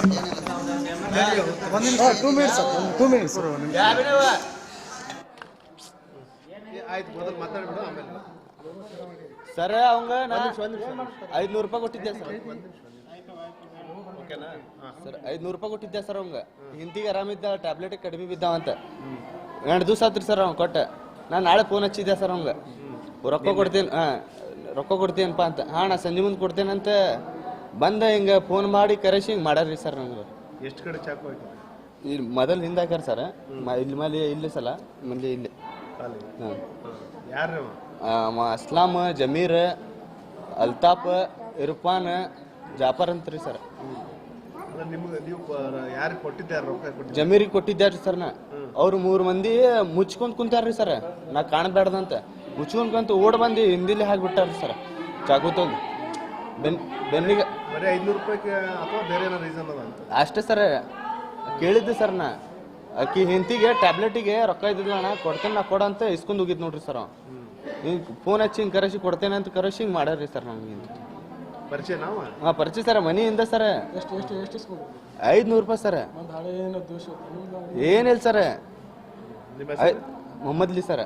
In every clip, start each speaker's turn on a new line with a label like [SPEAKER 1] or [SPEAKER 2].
[SPEAKER 1] ಆಮೇಲೆ
[SPEAKER 2] ಸರ್ ಅವಂಗ ಐದ್ನೂರು ರೂಪಾಯಿ ಕೊಟ್ಟಿದ್ದೆ ಸರ್? ಸರ್ ಐದ್ನೂರು ರೂಪಾಯಿ ಕೊಟ್ಟಿದ್ದೆ ಸರ್ ಅವಂಗ ಹಿಂದಿಗೆ ಆರಾಮಿದ್ದ ಟ್ಯಾಬ್ಲೆಟ್ ಕಡಿಮೆ ಬಿದ್ದಾವಂತ. ಎರಡು ದಿವಸ ಆತ್ರಿ ಸರ್ ಅವ್ನು ಕೊಟ್ಟ. ನಾನು ನಾಳೆ ಫೋನ್ ಹಚ್ಚಿದ್ದೆ ಸರ್ ಅವಂಗ ರೊಕ್ಕ ಕೊಡ್ತೀನಿ ಹಾಂ. ರೊಕ್ಕ ಕೊಡ್ತೇನಪ್ಪ ಅಂತ ಹಾಂ ನಾ ಸಂಜೆ ಮುಂದೆ ಕೊಡ್ತೇನಂತ ಬಂದ ಹಿಂಗೆ ಫೋನ್ ಮಾಡಿ ಕರೆಸಿ ಹಿಂಗೆ ಮಾಡ್ಯಾರ್ರಿ ಸರ್ ನಂಗೆ
[SPEAKER 1] ಎಷ್ಟು ಕಡೆ ಚಾಕು ಆಯ್ತು
[SPEAKER 2] ಇಲ್ಲಿ ಮೊದಲು ಹಿಂದೆ ಹಾಕ್ಯಾರ ಸರ್ ಇಲ್ಲಿ ಮೇಲೆ ಇಲ್ಲಿ ಸಲ ಮಂದಿ ಇಲ್ಲಿ. ಹಾಂ.
[SPEAKER 1] ಯಾರು
[SPEAKER 2] ಅಸ್ಲಾಮ್ ಜಮೀರ್ ಅಲ್ತಾಫ್ ಇರ್ಫಾನ್ ಜಾಫರ್ ಅಂತ್ರಿ ಸರ್
[SPEAKER 1] ನಿಮ್ಗೆ ನೀವು ಯಾರಿಗೆ ಕೊಟ್ಟಿದ್ದಾರೆ ರೊಕ್ಕ ಕೊಟ್ಟಿದ್ದಾರೆ
[SPEAKER 2] ಜಮೀರಿಗೆ ಕೊಟ್ಟಿದ್ದಾರ್ರಿ ಸರ್ ನಾ. ಅವ್ರು ಮೂರು ಮಂದಿ ಮುಚ್ಕೊಂಡ್ ಕುಂತಾರ್ರಿ ಸರ್ ನಾ ಕಾಣಬೇಡ್ದಂತ ಮುಚ್ಕೊಂಡ್ ಕುಂತ ಓಡ್ ಬಂದು ಹಿಂದಿಲಿ ಹಾಕ್ಬಿಟ್ಟಾರ್ರಿ ಸರ್ ಚಾಕು ತಂದು ಬೆನ್ ಬೆನ್ನಿಗೆ
[SPEAKER 1] ಬರೀ ಐದ್ನೂರು ರೂಪಾಯಿಗೆ ಅಥವಾ ಬೇರೆ ಏನೋ ರೀಸನ್ ಅದ ಅಂತ
[SPEAKER 2] ಅಷ್ಟೇ ಸರ್ ಕೇಳಿದ್ದೆ ಸರ್ ನಾ. ಆಕಿ ಹಿಂತಿಗೆ ಟ್ಯಾಬ್ಲೆಟಿಗೆ ರೊಕ್ಕ ಇದ್ದಿಲ್ಲ ಅಣ್ಣ ಕೊಡ್ತೇನೆ ನಾ ಕೊಡ ಅಂತ ಇಸ್ಕೊಂಡ್ ಹೋಗಿದ್ ನೋಡ್ರಿ ಸರ್ ಹಿಂಗೆ ಫೋನ್ ಹಚ್ಚಿ ಹಿಂಗೆ ಕರೆಸಿ ಕೊಡ್ತೇನೆ ಅಂತ ಕರೆಸಿ ಹಿಂಗೆ ಮಾಡ್ಯಾರ್ರಿ ಸರ್ ನಮ್ಗೆ.
[SPEAKER 1] ಪರಿಚಯ ನಾವು?
[SPEAKER 2] ಹಾಂ ಪರಿಚಯ ಸರ್ ಮನೆಯಿಂದ ಸರ್.
[SPEAKER 3] ಎಷ್ಟು ಎಷ್ಟು ಎಷ್ಟು ಇಸ್ಕೊಂಡು
[SPEAKER 2] ಐದ್ನೂರು ರೂಪಾಯಿ ಸರ್.
[SPEAKER 3] ಒಂದು ಹಳೆ ಏನೋ ದೋಷ
[SPEAKER 2] ಏನಿಲ್ಲ ಸರ್.
[SPEAKER 1] ನಿಮ್ಮ ಹೆಸರು?
[SPEAKER 2] ಮೊಹಮ್ಮದ್ಲಿ ಸರ್.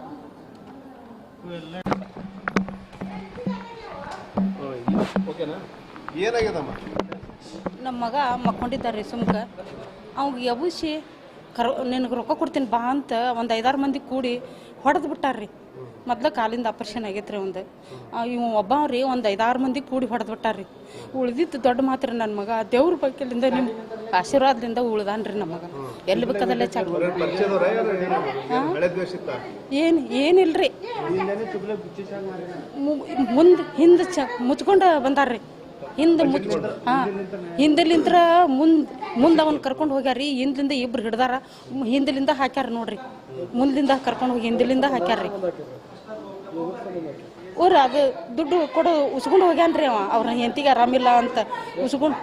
[SPEAKER 4] ನಮ್ಮ ಮಗ ಮಕ್ಕೊಂಡಿದ್ದಾರೆ ಸುಮ್ಕ. ಅವ್ಗೆ ಎಬುಸಿ ಕರ್ ನಿನಗೆ ರೊಕ್ಕ ಕೊಡ್ತೀನಿ ಬಾ ಅಂತ ಒಂದು ಐದಾರು ಮಂದಿ ಕೂಡಿ ಹೊಡೆದು ಬಿಟ್ಟಾರ್ರಿ. ಮೊದ್ಲು ಕಾಲಿಂದ ಆಪರೇಷನ್ ಆಗೈತ್ರಿ ಒಂದು ಇವ್ ರೀ ಒಂದು ಐದಾರು ಮಂದಿ ಕೂಡಿ ಹೊಡೆದು ಬಿಟ್ಟಾರ್ರಿ. ಉಳ್ದಿದ್ದು ದೊಡ್ಡ ಮಾತ್ರ ನನ್ನ ಮಗ ದೇವ್ರ ಬಗ್ಗೆಲಿಂದ ನಿಮ್ಮ ಆಶೀರ್ವಾದದಿಂದ ಉಳ್ದಾನ್ರಿ ನಮ್ಮ ಮಗ. ಎಲ್ಲಿ ಬೇಕಾದಲ್ಲೇ ಚಾಕ್ ಏನು ಏನಿಲ್ರಿ. ಮುಂದೆ ಹಿಂದೆ ಚ ಮುಚ್ಕೊಂಡು ಬಂದಾರ್ರಿ. ಹಿಂದೆ ಮುಚ್ಚ ಹಾಂ, ಹಿಂದಲಿಂತ್ರ ಮುಂದ್ ಮುಂದೆ ಅವನ್ ಕರ್ಕೊಂಡು ಹೋಗ್ಯಾರಿ ಹಿಂದ್ಲಿಂದ ಇಬ್ರು ಹಿಡ್ದಾರ. ಹಿಂದಲಿಂದ ಹಾಕ್ಯಾರ ನೋಡ್ರಿ. ಮುಂದಿಂದ ಕರ್ಕೊಂಡು ಹೋಗಿ ಹಿಂದಲಿಂದ ಹಾಕ್ಯಾರ್ರಿ ಊರ ಅದು ದುಡ್ಡು ಕೊಡು, ಉಸ್ಕೊಂಡು ಹೋಗ್ಯಾನ್ರಿ ಅವ. ಅವ್ರ ಹೆಂತಿಗೆ ಆರಾಮಿಲ್ಲ ಅಂತ ಉಸ್ಕೊಂಡು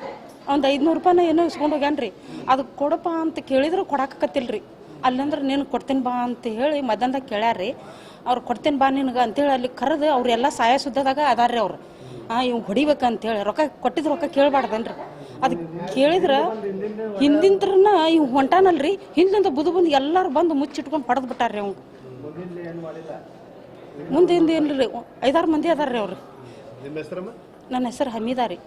[SPEAKER 4] ಒಂದು ಐದ್ನೂರು ರೂಪಾಯಿನ ಏನೋ ಇಸ್ಕೊಂಡು ಹೋಗ್ಯಾನ್ರಿ ಅದು ಕೊಡಪ್ಪ ಅಂತ ಕೇಳಿದ್ರೆ ಕೊಡಾಕತ್ತಿಲ್ರಿ ಅಲ್ಲಂದ್ರೆ ನೀನು ಕೊಡ್ತೀನಿ ಬಾ ಅಂತ ಹೇಳಿ ಮಧ್ಯಾಹ್ನದಾಗ ಕೇಳ್ಯಾರ್ರಿ ಅವ್ರು ಕೊಡ್ತೀನಿ ಬಾ ನಿನಗೆ ಅಂತೇಳಿ ಅಲ್ಲಿ ಕರೆದು ಅವರೆಲ್ಲ ಸಾಯ ಸುದ್ದದಾಗ ಅದಾರ್ರಿ ಅವ್ರು. ಹಾಂ ಇವ್ ಹೊಡಿಬೇಕಂತೇಳಿ ರೊಕ್ಕ ಕೊಟ್ಟಿದ್ದು ರೊಕ್ಕ ಕೇಳಬಾರ್ದನ್ರಿ. ಅದು ಕೇಳಿದ್ರೆ ಹಿಂದಿಂತ್ರನ ಇವ್ ಹೊಂಟಾನಲ್ರಿ ಹಿಂದಿಂದ ಬುದು ಬಂದು ಎಲ್ಲಾರು ಬಂದು ಮುಚ್ಚಿಟ್ಕೊಂಡು ಹೊಡೆದು ಬಿಟ್ಟಾರ್ರಿ ಅವ್ನು. ಮುಂದೆ ಹಿಂದೆ ಏನ್ರಿ ಐದಾರು ಮಂದಿ ಅದಾರ್ರಿ ಅವ್ರಿ. ನನ್ನ ಹೆಸರು ಹಮೀದಾ ರೀ